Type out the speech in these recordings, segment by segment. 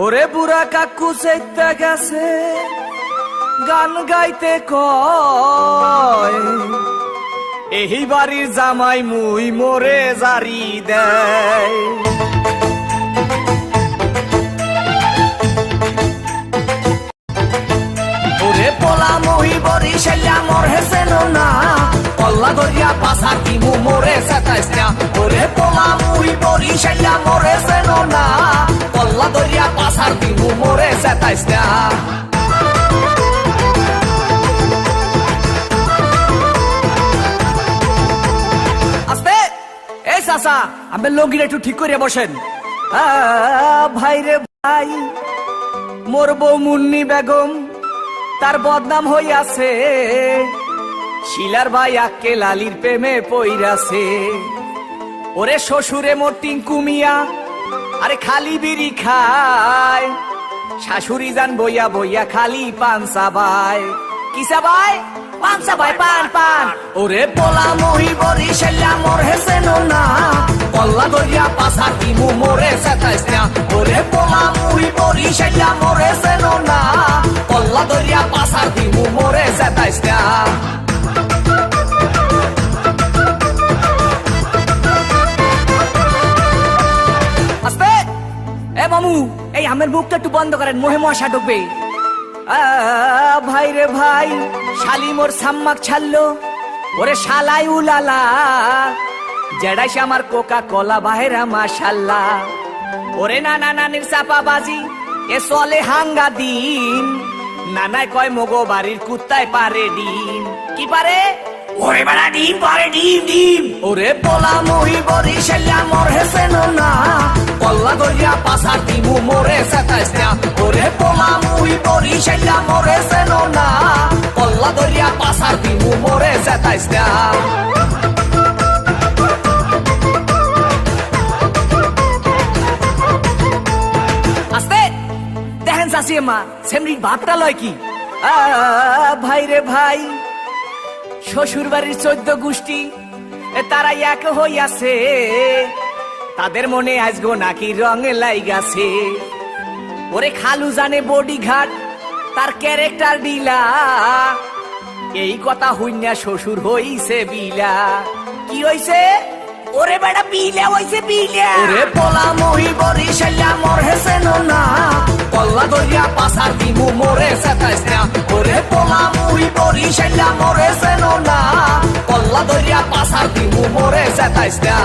ওরে বুড়া কাকু চেতে গেছে, গান গাইতে কয়। এই বাড়ির জামাই মুই মোরে জারি দেয়। ওরে পোলা মহি বরি শাল্লা মোর হেসেন না পল্লা দরিয়া পাসার দিমু মোরে সেতাইস না। ওরে পোলা মহি বরি শাল্লা মোর সেতাইস আস্তে এই চাচা আমি লঙ্গিটা একটু ঠিক করে বসেন। ভাই রে ভাই, মোর বউ মুন্নি বেগম, তার বদনাম হইয়াছে। শিলার ভাই আক্কে লালির প্রেমে পইরাছে। ওরে শ্বশুরে মোর টিঙ্কু মিয়া, আরে খালি বিড়ি খায়। শাশুড়ি যান বইয়া বইয়া খালি পান সাবাই কি সাবাই পান সাবাই পান পান। ওরে পোলা মহি বরি শাল্লা মোর হেসেন না। পল্লা দরিয়া পাসা দিমু মোরে সেতাইস ওরে পোলা মহি বরি শাল্লা মোর হেসেন না। পল্লা দরিয়া পাসা দিমু মোরে সেতাইস না আস্তে! এ মামু! আমের মুখটা একটু বন্ধ করেন, মোহে মশা ঢুকবে। ভাই রে ভাই, শালি মোর সাম্মাক ছাড়লো। ওরে শালাই উলালা জেডাইছে আমার কোকা কলা বাহেরা মাশাল্লাহ ওরে নানা নানির চাপা বাজি এ সলে হাঙ্গা দিন। নানায় কয় মগো বাড়ির কুত্তায় পারে ডিম। কি পারে? ওরে বেড়া ডিম পারে ডিম ডিম। ওরে পোলা মহি বরি শাল্লা মোর হেসেন না। পল্লা দরিয়া পাসার দিমু মোরে সেতাইস না ওরে পোলা মহি বরি শাল্লা মোর হেসেন না। পল্লা দরিয়া পাসার দিমু মোরে সেতাইস না চাষি মা সেমরি ভাবটা লয় কি ভাই রে ভাই শ্বশুর বাড়ির চোদ্দ গোষ্ঠী তারা এক হইয়াছে। তাদের মনে আজগো নাকি রঙে লাইগাছে। ওরে খালু জানে বডি ঘাট তার ক্যারেক্টার ডিলা এই কথা হইনা শ্বশুর হইছে বিলা। কি হইছে? ওরে বেটা বিলা হইছে বিলা ওরে পোলা মহি বরি শাল্লা মোর হেসেন না। পল্লা দরিয়া পাসার দিমু মোরে সেতাইস না ওরে পোলা মহি বরি শাল্লা মোর হেসেন না। পল্লা দরিয়া পাসার দিমু মোরে সেতাইস না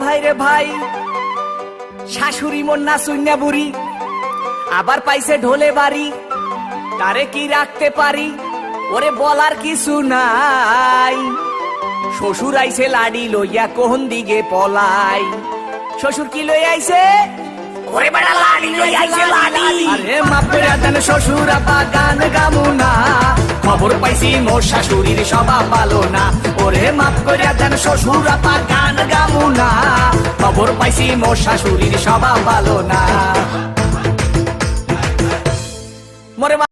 ভাই রে ভাই। শাশুড়ি মন না শূন্য বুড়ি। আবার পাইছে ঢোলে বাড়ি। তারে কি রাখতে পারি? ওরে বলার কিছু নাই। শ্বশুর আইছে লাডি লইয়া কোহন দিকে পলাই। শ্বশুর কি লই আইছে? ওরে বেড়া লাডি লই আইছে লাডি। আরে মাপেরা দেন শ্বশুর আপা গান গামুনা। খবর পাইছি মোর শাশুড়ির স্বভাব ভালো না। ওরে মাপ করিয়া দেন শ্বশুর আপা গান গামুনা। খবর পাইছি মোর শাশুড়ির স্বভাব ভালো না।